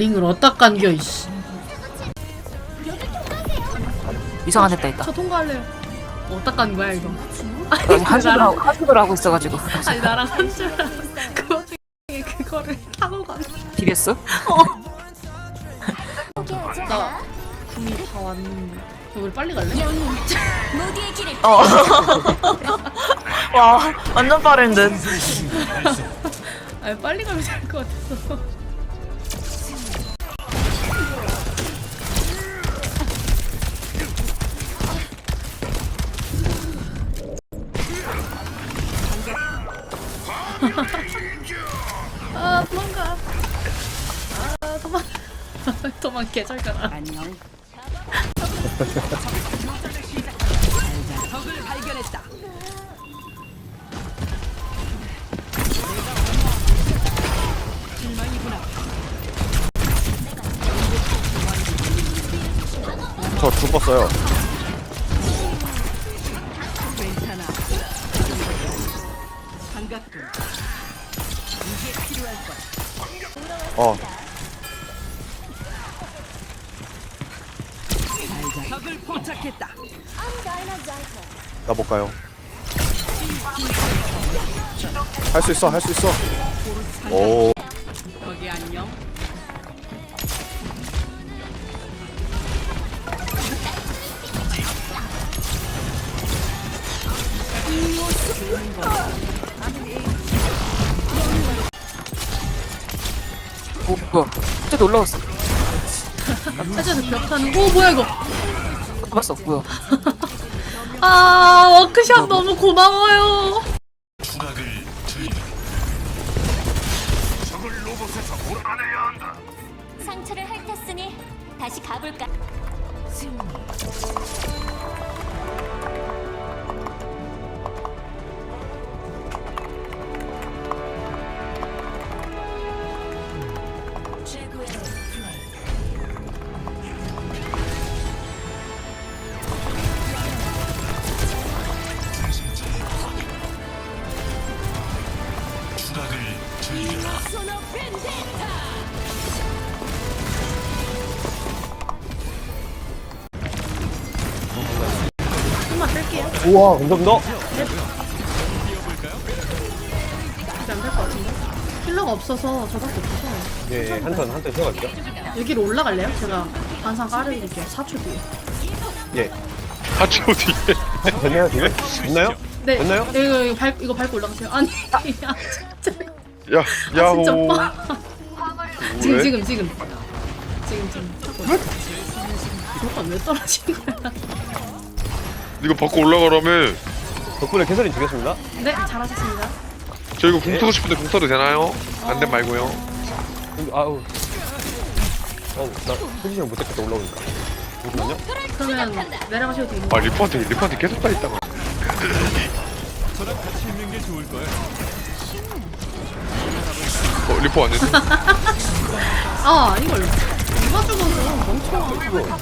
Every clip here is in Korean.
링을 어디다 간겨 이씨 이상한 애다 있다. 저 통과할래요 어디다 간 거야 이거 한숨을 하고, 한숨을 하고 있어가지고. 아니 나랑 한줄 그 와중에 그거를 타고 가는 비볐어? 나 궁이 다 왔는데 우리 빨리 갈래? 모두의 길을 어. 와, 완전 빠른 듯. 아니 빨리 가면 될 것 같아서 도망 개잘 가라. 저 죽었어요. 어, 나 못 가요. 할 수 있어, 할 수 있어. 오, 여기 안녕 오, 뭐야. 그때도 올라왔어. 해저드 벽타는 오 뭐야 이거 가봤어, 뭐야. 아 워크샵 너무 고마워요 상처를 핥았으니 다시 가볼까? 좀만 뺄게요 우와, 감사합니다. 이제 안될 것 같은데 힐러가 없어서 저밖에 없어서 예, 한 턴, 한턴 쉬어가지고. 여기로 올라갈래요? 제가 반상 깔아드릴게요 4초 뒤에 예. 4초 뒤에 됐나요, 지금? 됐나요? 네 됐나요? 이거, 이거, 밟, 이거 밟고 올라가세요 아니 야 진짜 야 아, 진짜 야호 빠 지금 왜? 지금 지금. 지금 지금. 찾고 있어 저건 왜 떨어진 거야? 이거 받고 올라가라며. 덕분에 캐서린 죽였습니다. 네 잘하셨습니다. 저 이거 궁 타고 싶은데 궁 타도 되나요? 안 된 말고요. 근데, 아우. 어, 나 포지션 못 잡겠다, 올라오니까. 잠시만요. 그러면 내려가셔도 돼요. 아 리퍼한테 리퍼한테 계속 따있다가. 어 리퍼 왔는데? 아 이걸 누가 죽어서 멍청아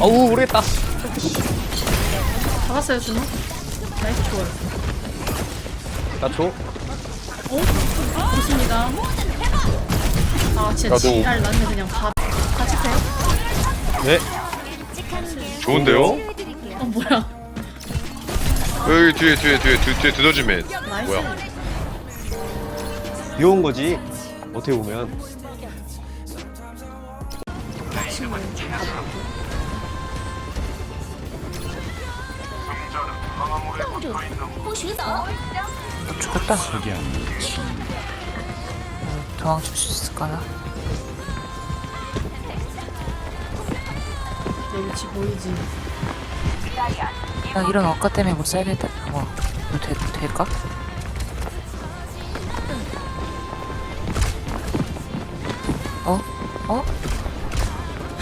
아우, 모르겠다. 잡았어요 준호 나이스 좋아요 나 줘. 좋습니다 아 진짜 나도. 지랄 나는 그냥 다 같이 패요? 네. 좋은데요? 어 뭐야 여기 뒤에 뒤에 뒤에 뒤에, 뒤에 두더지맨 뭐야 귀여운 거지. 어떻게 보면. 죽었다. 어, 도망칠 수 있을까나? 내 위치 보이지 나 이런 억까 때문에 못 살겠다. 뭐, 이거 되, 될까? 어? 어?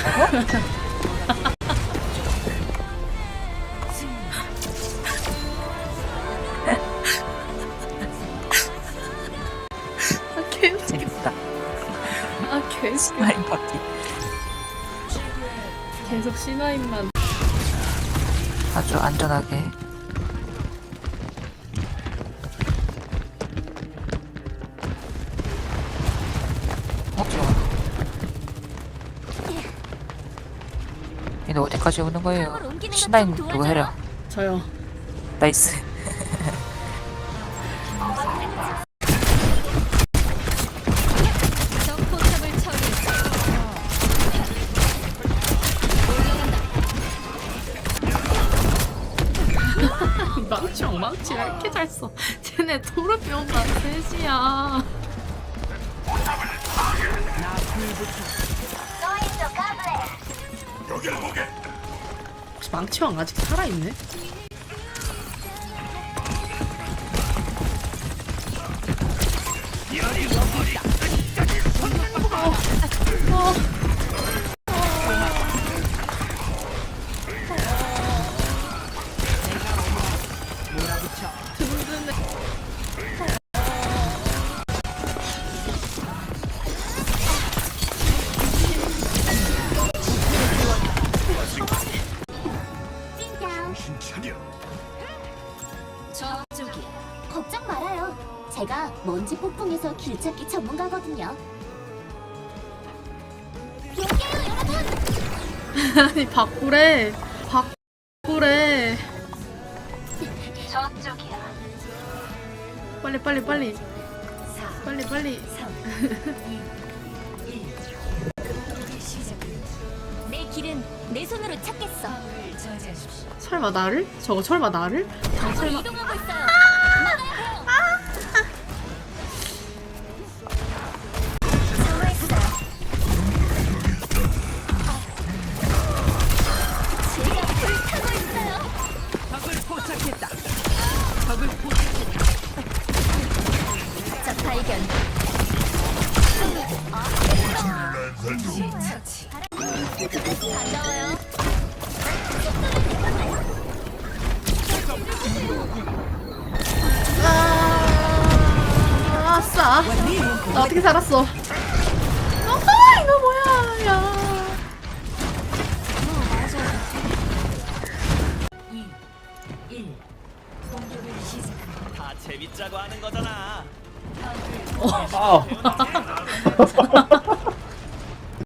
아 재밌다. 아. 계속 C9만 아주 안전하게. 어, 얘네 어디까지 오는 거예요? 신나인 누구 해라. 저요. 나이스. 망치 엉망치 왜 이렇게 잘 써? 쟤네 도르비온가 셋이야. 혹시 망치왕 아직 살아있네? 제가 먼지 폭풍에서 길 찾기 전문가거든요. 여기에요, 여러분. 아니 바꾸래. 바꾸래. 저쪽이야. 빨리 빨리 빨리. 빨리 빨리. 내 길은 내 손으로 찾겠어. 설마 나를? 저거 설마 나를? 아, 설마 이동하고 있어요. 막아야 해요. 반가워요. 아, 아싸. 나 어떻게 살았어?